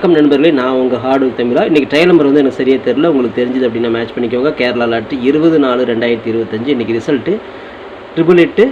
வணக்கம் நண்பர்களே நான் உங்கள் ஹார்டு தமிழா. இன்றைக்கி ட்ரையல் நம்பர் வந்து எனக்கு சரியாக தெரில உங்களுக்கு தெரிஞ்சது அப்படின்னா மேட்ச் பண்ணிக்கோங்க. கேரளா லாட்டு இருபது நாலு ரெண்டாயிரத்தி இருபத்தஞ்சு. இன்றைக்கி ரிசல்ட்டு ட்ரிபிள் எட்டு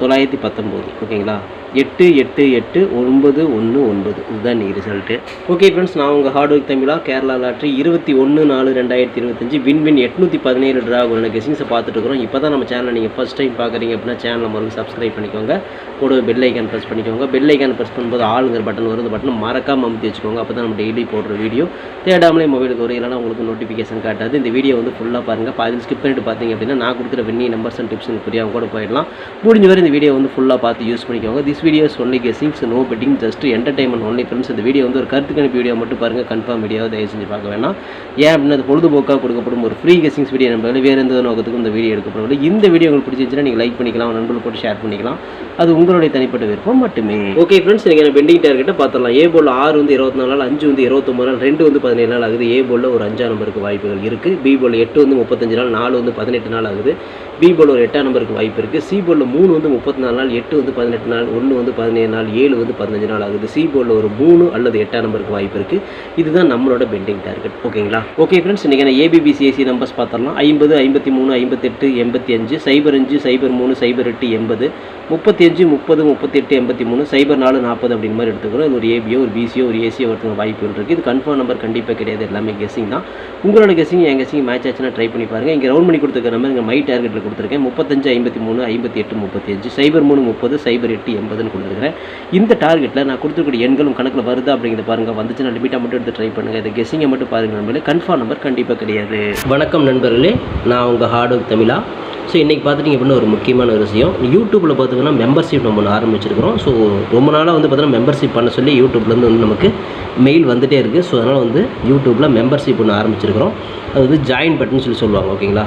தொள்ளாயிரத்தி பத்தொம்போது ஓகேங்களா? எட்டு எட்டு எட்டு ஒன்பது ஒன்று ஒன்பது. இதுதான் இன்றைக்கி ரிசல்ட்டு ஓகே ஃப்ரெண்ட்ஸ் நான் உங்கள் ஹார்ட் ஒர்க் தமிழா கேரளா லாட்ரி இருபத்தி ஒன்று நாலு ரெண்டாயிரத்தி இருபத்தஞ்சி. வின் வின் எட்நூற்றி பதினேழு ட்ராகோட கெஸிங்ஸை பார்த்துட்டு இருக்கிறோம். இப்போ தான் நம்ம சேனலை நீங்கள் ஃபஸ்ட் டைம் பார்க்குறீங்க அப்படின்னா சேனலை மறுபடியும் சப்ஸ்கிரைப் பண்ணிக்கோங்க. கூட பெல் ஐக்கான் ப்ரெஸ் பண்ணிக்கோங்க. பெல் ஐக்கான் ப்ரெஸ் பண்ணும்போது ஆளுங்கிற பட்டன் வரும் பட்டன் மறக்காம அமுத்தி வச்சுக்கோங்க. அப்போ தான் நம்ம டெய்லி போடுற வீடியோ தேடாமலே மொபைலுக்கு வரும். இல்லைனா உங்களுக்கு நோட்டிஃபிகேஷன் காட்டாது. இந்த வீடியோ வந்து ஃபுல்லாக பாருங்கள் பாதி ஸ்கிப் பண்ணிட்டு பார்த்தீங்க அப்படின்னா நான் கொடுக்குற வின்னி நம்பர்ஸ் அண்ட் டிப்ஸ் புரியாமல் கூட போயிடலாம். முடிஞ்ச வரை இந்த வீடியோ வந்து ஃபுல்லாக பார்த்து யூஸ் பண்ணிக்கோங்க. This videos only guessings no betting just entertainment only friends இந்த வீடியோ வந்து ஒரு கருத்து கணிப்பு வீடியோ மட்டும் பாருங்கள் கன்ஃபார்ம் வீடியோ தயவு செஞ்சு பார்க்க வேணாம். ஏன் அப்படின்னா அது பொழுதுபோக்காக கொடுக்கப்படும் ஒரு ஃப்ரீ கெஸிங்ஸ் வீடியோ நம்பர் வேறு எந்த நோக்கத்துக்கும் இந்த வீடியோ எடுக்கப்படவில்லை. இந்த வீடியோ உங்களுக்கு பிடிச்சிருந்துச்சுன்னா நீங்கள் லைக் பண்ணிக்கலாம் நண்பர்கள் போட்டு ஷேர் பண்ணிக்கலாம். அது உங்களுடைய தனிப்பட்ட விருப்பம் மட்டுமே. ஓகே ஃப்ரெண்ட்ஸ் நீங்கள் பெண்டிங் டார்கெட்டை பார்த்துடலாம் ஏ போல் ஆறு வந்து இருபத்தி நாலு நாள் அஞ்சு வந்து இருபத்தொம்பது நாள் ரெண்டு வந்து பதினேழு நாள் ஆகுது. ஏ போலில் ஒரு அஞ்சாம் நம்பருக்கு வாய்ப்புகள் இருக்குது பி போல் எட்டு வந்து முப்பத்தஞ்சு நாள் நாலு வந்து பதினெட்டு நாள் ஆகுது. பி போல் ஒரு எட்டாம் நம்பருக்கு வாய்ப்பு இருக்குது சி போலில் மூணு வந்து முப்பத்தி நாலு நாள் எட்டு வந்து பதினெட்டு நாள் ஒன்று வந்து பதினேழு நாள் ஏழு வந்து பதினஞ்சு நாள் ஆகுது. சி போலில் ஒரு மூணு அல்லது எட்டாம் நம்பருக்கு வாய்ப்பு இருக்குது இதுதான் நம்மளோட பெண்டிங் டார்கெட் ஓகேங்களா ஓகே ஃப்ரெண்ட்ஸ் இன்றைக்கி நான் ஏபிபிசிஎஸ்சி நம்பர்ஸ் பார்த்துடலாம் ஐம்பது ஐம்பத்தி மூணு ஐம்பத்தெட்டு எண்பத்தி அஞ்சு சைபர் அஞ்சு சைபர் மூணு சைபர் எட்டு எண்பது. முப்பத்தி அஞ்சு முப்பது முப்பத்தெட்டு எண்பத்தி மூணு சைபர் நாலு நாற்பது அப்படின்ற மாதிரி எடுத்துக்கிறோம் இது ஒரு ஏபியோ ஒரு பிசியோ ஒரு ஏசியோ ஒருத்தங்க வாய்ப்புகள் இருக்குது இது கன்ஃபார்ம் நம்பர் கண்டிப்பாக கிடையாது. எல்லாமே கெஸிங் தான். உங்களோட கெஸிங் என் கெஸிங் மேட்ச் ஆச்சுன்னா ட்ரை பண்ணி பாருங்கள் இங்கே ரவுண்ட் பண்ணி கொடுத்துருக்க நம்பர் இங்கே மை கொடுத்துருக்கேன். முப்பத்தஞ்சு ஐம்பத்தி மூணு ஐம்பத்தி எட்டு முப்பத்தி அஞ்சு சைபர் மூணு முப்பது சைபர் எட்டு எண்பதுன்னு கொடுத்துருக்கிறேன். இந்த டார்கெட்டில் நான் கொடுத்துருக்கூடிய எண்களும் கணக்கில் வருதா அப்படிங்கிறத பாருங்கள் வந்துச்சுன்னா லிமிட்டாக மட்டும் எடுத்து ட்ரை பண்ணுங்கள் இதை கெஸிங்கை மட்டும் பாருங்கள் நண்பர்களே கன்ஃபார்ம் நம்பர் கண்டிப்பாக கிடையாது. வணக்கம் நண்பர்களே. நான் உங்கள் ஹார்ட் ஒர்க் தமிழா. ஸோ இன்றைக்கி பார்த்துட்டிங்க அப்படின்னா ஒரு முக்கியமான ஒரு விஷயம். யூடியூப்பில் பார்த்திங்கன்னா மெம்பர்ஷிப் நம்ம ஒன்று ஆரம்பிச்சிருக்கிறோம். ஸோ ரொம்ப நாளாக வந்து பார்த்தீங்கன்னா மெம்பர்ஷிப் பண்ண சொல்லி யூடியூப்லேருந்து வந்து நமக்கு மெயில் வந்துகிட்டே இருக்குது ஸோ அதனால் வந்து யூடியூப்பில் மெம்பர்ஷிப் ஒன்று ஆரம்பிச்சிருக்கிறோம். அது வந்து ஜாயின் பட்டன் சொல்லி சொல்லுவாங்க. ஓகேங்களா?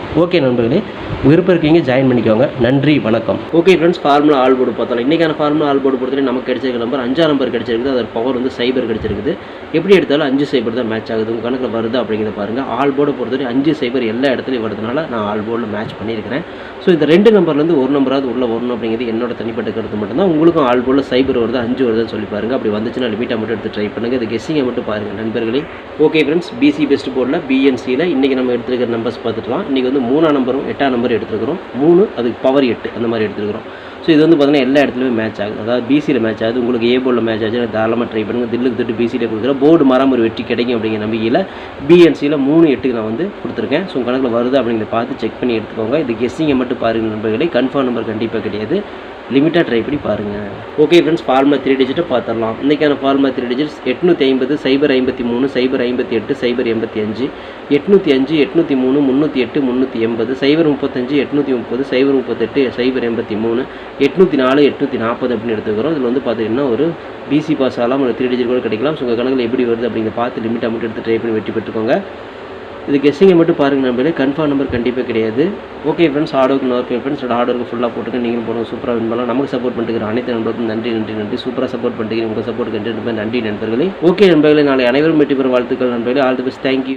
ஓகே நண்பர்களே விருப்பம் இருக்கீங்க ஜாயின் பண்ணிக்கோங்க. நன்றி வணக்கம். Okay friends formula all board பார்த்தோம் இன்றைக்கான ஃபார்முலா ஆல் போர்டு பொறுத்தவரை நமக்கு கிடைச்சிருக்க நம்பர் அஞ்சாம் நம்பர் கிடைச்சிருக்குது. அதோட பவர் வந்து சைபர் கிடைச்சிருக்குது. எப்படி எடுத்தாலும் அஞ்சு சைபர் தான் மேட்ச் ஆகுது. உங்கள் கணக்கில் வருது அப்படிங்கிறத பாருங்கள் ஆல் போர்டு பொறுத்தவரை அஞ்சு சைபர் எல்லா இடத்துலையும் வரதுனால நான் ஆல் போர்டில் மேட்ச் பண்ணியிருக்கிறேன். ஸோ இந்த ரெண்டு நம்பர்லேருந்து ஒரு நம்பராவது உள்ளே வரணும் அப்படிங்கிறது என்னோட தனிப்பட்ட கருத்து மட்டும்தான். உங்களுக்கும் ஆல் போர்டில் சைபர் வருது அஞ்சு வருதுன்னு சொல்லி பாருங்கள் அப்படி வந்துச்சுன்னா லிமிட்டாக மட்டும் எடுத்து ட்ரை பண்ணுங்கள் இது கெஸ்ஸிங்கை மட்டும் பாருங்கள் நண்பர்களே. ஓகே ஃப்ரெண்ட்ஸ் பிசி பெஸ்ட் போர்டில் பிஎன்சியில் இன்றைக்கி நம்ம எடுத்துருக்கிற நம்பர்ஸ் பார்த்துக்கலாம். இன்றைக்கி வந்து மூணாம் நம்பரும் எட்டாம் நம்பர் எடுத்துருக்கிறோம். மூணு அதுக்கு பவர் எட்டு அந்த மாதிரி எடுத்துருக்கிறோம். ஸோ இது வந்து பார்த்தீங்கன்னா எல்லா இடத்துலையுமே மேட்ச் ஆகுது. அதாவது பிசியில் மேட்ச் ஆகுது. உங்களுக்கு ஏ போர்டில் மேட்ச் ஆச்சு தாராளமாக ட்ரை பண்ணுங்கள் தில்லுக்கு திட்டு பிசியில் கொடுக்குற போர்டு மரம் ஒரு வெற்றி கிடைக்கும் அப்படிங்கிற நம்பிக்கையில் பிஎன்சியில் மூணு எட்டுக்கு நான் வந்து கொடுத்துருக்கேன். ஸோ உங்கள் கணக்கில் வருது அப்படிங்கிறத பார்த்து செக் பண்ணி எடுத்துக்கோங்க. இது கெஸ்ஸிங்கை மட்டும் பாருங்கள் நண்பர்களே. கன்ஃபார்ம் நம்பர் கண்டிப்பாக கிடையாது. லிமிட்டாக ட்ரை பண்ணி பாருங்கள் ஓகே ஃப்ரெண்ட்ஸ் ஃபார்முலா த்ரீ டிஜிட்டை பார்த்துடலாம் இன்றைக்கான ஃபார்முலா த்ரீ டிஜிட்ஸ் எட்நூற்றி ஐம்பது சைபர் ஐம்பத்தி மூணு சைபர் ஐம்பத்தி எட்டு சைபர் எண்பத்தி அஞ்சு எட்நூற்றி அஞ்சு எட்நூற்றி மூணு முந்நூற்றி எட்டு முந்நூற்றி எண்பது சைபர் முப்பத்தஞ்சு எட்நூற்றி முப்பது சைபர் முப்பத்தெட்டு சைபர் எண்பத்தி மூணு எட்நூற்றி நாலு எட்நூற்றி நாற்பது அப்படின்னு எடுத்துக்கிறோம். இதில் வந்து பார்த்தீங்கன்னா ஒரு பிசி பாஸ் ஆகலாம். ஒரு த்ரீ டிஜிட் கூட கிடைக்கலாம். ஸோ உங்கள் கணக்கில் எப்படி வருது அப்படிங்கிற பார்த்து லிமிட் அமௌண்ட் எடுத்து ட்ரை பண்ணி வெற்றி பெற்றுக்கோங்க. இது கெஸ்ஸிங்கை மட்டும் பாருங்கள் நம்பளே கன்ஃபார்ம் நம்பர் கண்டிப்பாக கிடையாது. ஓகே ஃப்ரெண்ட்ஸ் ஹார்டுக்கு நோக்கி ஃப்ரெண்ட்ஸ் ஹார்டுக்கு ஃபுல்லாக போட்டுக்க நீங்களும் போகணும் சூப்பராக வின் பண்ணலாம். நமக்கு சப்போர்ட் பண்ணிட்டு அனைத்து நண்பர்களுக்கும் நன்றி நன்றி நன்றி. சூப்பராக சப்போர்ட் பண்ணிட்டு உங்கள் சப்போர்ட் கண்டிப்பாக நன்றி நண்பர்களே. ஓகே நண்பர்களே நாளை அனைவரும் வெற்றி பெறும் வாழ்த்துக்கள் நண்பர்களே. All the best thank you